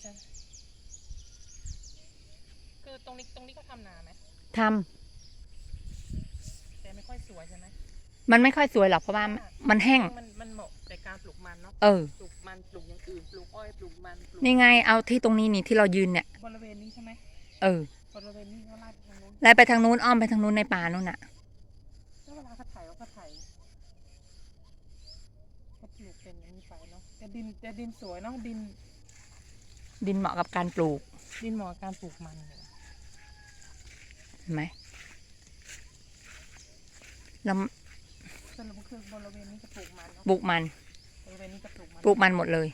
ใช่ไหมคือตรงนี้ตรงนี้ก็ทำนาไหมทำแต่ไม่ค่อยสวยใช่ไหมมันไม่ค่อยสวยหรอกเพราะว่ามันแห้ง มันมันเหมาะในการปลูกมันเนาะเออ ปลูกมันปลูกอย่างอื่นปลูกอ้อยปลูกมันปลูกนี่ไงเอาที่ตรงนี้นี่ที่เรายืนเนี่ย บริเวณนี้ใช่ไหมเออ บริเวณนี้เขาไล่ไปทางนู้นแล้วไปทางนู้นอ้อมไปทางนู้นในป่านู่นน่ะ แล้วเวลาเขาไถเขาก็ไถเขาปลูกเป็นอย่างนี้ไปเนาะแต่ดินแต่ดินสวยเนาะดิน ดินเหมาะกับการปลูกดินเหมาะกับการปลูกมันเลยเห็นไหมแล้วสรุปก็คือบริเวณนี้จะปลูกมันเนาะปลูกมัน บริเวณนี้จะปลูกมันปลูกมันหมดเลย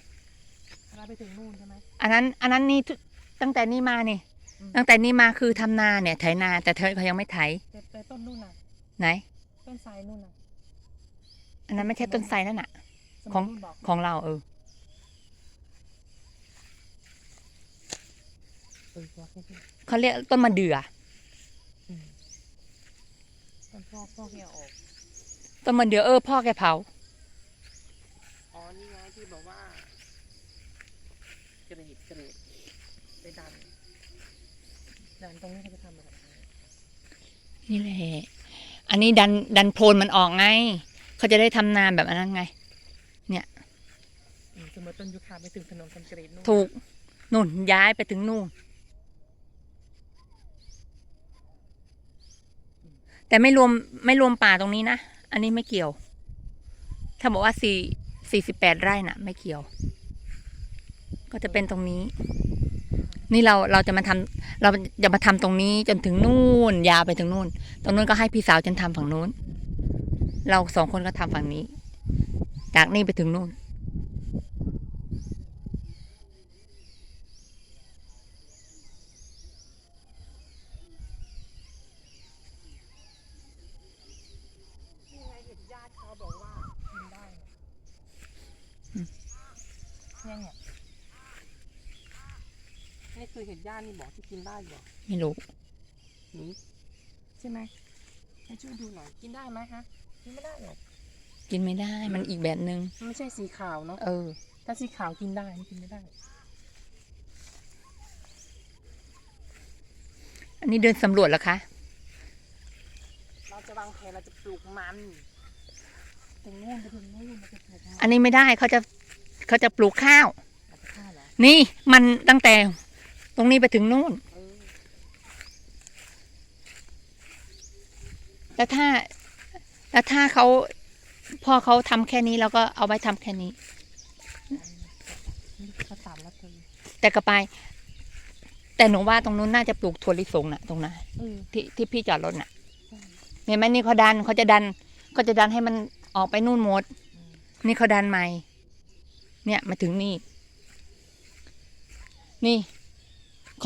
เราไปถึงนู่นใช่ไหม อันนั้น อันนั้นนี่ทุตั้งแต่นี่มานี่ อืม ตั้งแต่นี่มาคือทำนาเนี่ยไถนาแต่เธอเขายังไม่ไถแต่แต่ต้นนู่นน่ะ ไหน ต้นไทรนู่นน่ะอันนั้นไม่ใช่ต้นไทรนั่นน่ะ สมัยของ นู่นบอกของเราเออ เออบอกให้พี่เขาเรียกต้นมะเดื่ออืมต้นพ่อพ่อแกเอาออกต้นมะเดื่อเออพ่อแกเผาอ๋อนี่ไงที่บอกว่าเกรดเกรดไปดันดันตรงนี้เขาจะทำอะไรนี่แหละอันนี้ดันดันโพนมันออกไง เขาจะได้ทำนาแบบอันนั้นไงอืมสมมติต้นยูคาไปถึงถนนคอนกรีตนู่นถูกนู่นย้ายไปถึงนู่น แต่ไม่รวมไม่รวมป่าตรงนี้นะ อันนี้ไม่เกี่ยว ถ้าบอกว่าสี่สี่สิบแปดไร่น่ะ ไม่เกี่ยว ก็จะเป็นตรงนี้ นี่เราเราจะมาทำเราจะมาทำตรงนี้จนถึงนู่น ยาวไปถึงนู่น ตรงนู้นก็ให้พี่สาวฉันทำฝั่งนู้น เราสองคนก็ทำฝั่งนี้ จากนี่ไปถึงนู่นไงเห็นญาติเขาบอกว่ากินได้นะ อืม เนี่ยเนี่ย นี่คือเห็ดย่านี่บอกที่กินได้เหรอไม่รู้นี่ใช่ไหมให้ช่วยดูหน่อยกินได้ไหมฮะกินไม่ได้หรอกกินไม่ได้มันอีกแบบนึงมันไม่ใช่สีขาวเนาะเออ ถ้าสีขาวกินได้นี่กินไม่ได้ อันนี้เดินสำรวจแล้วคะเราจะวางแผนเราจะปลูกมันถึงนู่นไปถึงนู่นเราจะปลูกมันอันนี้ไม่ได้เขาจะเขาจะปลูกข้าวเราจะฆ่าเหรอนี่มันตั้งแต่ ตรงนี้ไปถึงนู่นเออแล้วถ้า แล้วถ้าเขาพ่อเขาทำแค่นี้เราก็เอาไว้ทำแค่นี้นี่เขาตามแล้วเธอแต่กระไปายแต่หนูว่าตรงนู้นน่าจะปลูกถั่วลิสงน่ะ ตรงนั้นเออที่ที่พี่จอดรถน่ะใช่เห็นไหมนี่เขาดันเขาจะดันเขาจะดันให้มันออกไปนู่นหมดอืมนี่เขาดันใหม่ เนี่ยมาถึงนี่ นี่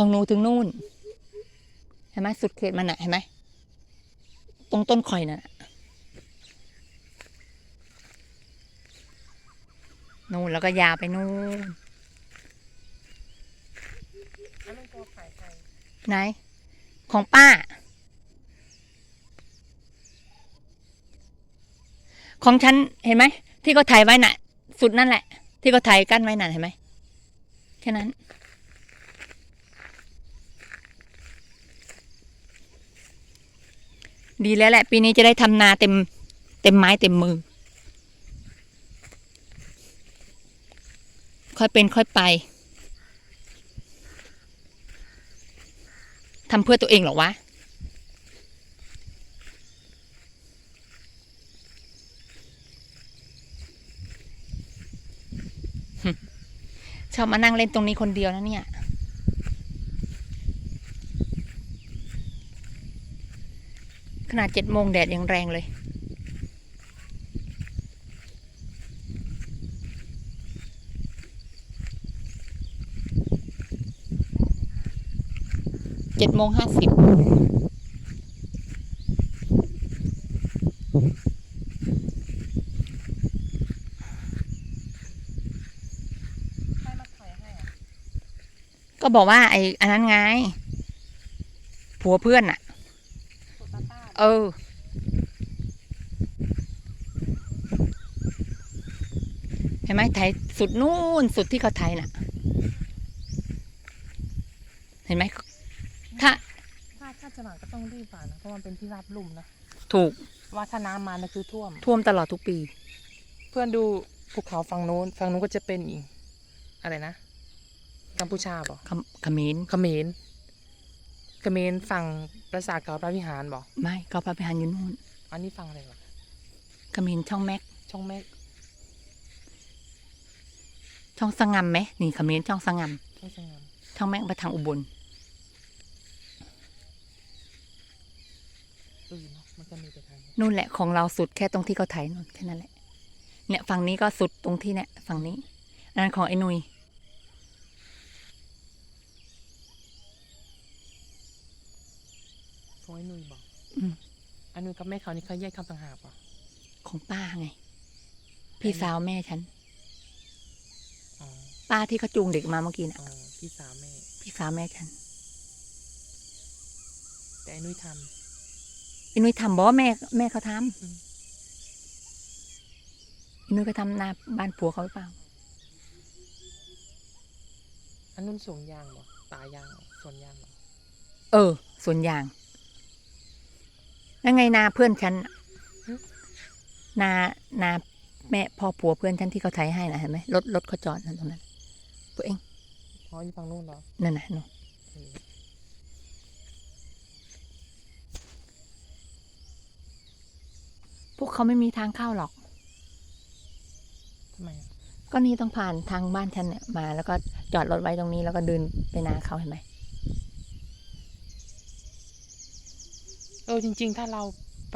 ของหนูถึงนู่นเห็นไหมสุดเขตมันน่ะเห็นไหมตรงต้นข่อยน่ะนู่นแล้วก็ยาวไปนู่นไหน ของป้า ของฉันเห็นไหม ที่เขาถ่ายไว้น่ะ สุดนั่นแหละ ที่เขาถ่ายกั้นไว้น่ะเห็นไหมแค่นั้น ดีแล้วแหละปีนี้จะได้ทำนาเต็ม เต็มไม้เต็มมือ ค่อยเป็นค่อยไปทำเพื่อตัวเองเหรอวะ ชอบมานั่งเล่นตรงนี้คนเดียวนะเนี่ย ขนาดเจ็ดโมงแดดยังแรงเลยเจ็ดโมงห้าสิบก็บอกว่าไอ้อันนั้นไง ผัวเพื่อนอะ เออ เห็นไหมไทยสุดนู่นสุดที่เขาไทยน่ะ เห็นไหมถ้าถ้าถ้าจะหลังก็ต้องรีบผ่านนะเพราะมันเป็นที่ราบลุ่มนะถูกว่าถ้าน้ำมานะคือท่วม ท่วมตลอดทุกปี เพื่อนดูภูเขาฝั่งนู้นฝั่งนู้นก็จะเป็นอีกอะไรนะกัมพูชาบอกคำเขมรเขมร เขมรฝั่งปราสาทเก่าพระวิหารบอกไม่ก็พระพิหารอยู่นู่นอันนี้ฝั่งอะไรวะเขมรช่องแม็ก ช่องแม่ช่องสงำไหมนี่เขมรช่องสงช่องสงามำช่องแม็กไปทางอุบลเออเนาะมันก็มีไปทางนี้นู่นแหละของเราสุดแค่ตรงที่เขาไถนู่นแค่นั้นแหละ เนี่ยฝั่งนี้ก็สุดตรงที่เนี่ยฝั่งนี้อันนั้นของไอ้นุย ฟอยนุยบอกอืมอันนู้นกับแม่เขานี่เขาแยกคำต่างหากป่ะของป้าไง พี่สาวแม่ฉัน อ๋อป้าที่เขาจูงเด็กมาเมื่อกี้น่ะอ๋อพี่สาวแม่ พี่สาวแม่ฉันแต่ไอ้นุ้ยทไอ้นุยทำบอกว่าแม่ แม่เขาทอืมำไอ้นุยก็ทำนาบ้านผัวเขาหรือเปล่าำอันนู้นสวนยางบอกตายางบอกสวนยางบอกเออสวนยาง แล้วไงนาเพื่อนฉันน่ะนานาแม่พ่อผัวเพื่อนฉันที่เขาไถให้นะเห็นไหมรถรถเขาจอดนั่นตรงนั้นตัวเองอ๋ออยู่ฝั่งนู้นเหรอนั่นน่ะนู่นเออพวกเขาไม่มีทางเข้าหรอกทำไมอะก็นี่ต้องผ่านทางบ้านฉันเนี่ยมา แล้วก็จอดรถไว้ตรงนี้ แล้วก็เดินไปนาเขาเห็นไหม เออจริง ๆ ถ้าเรา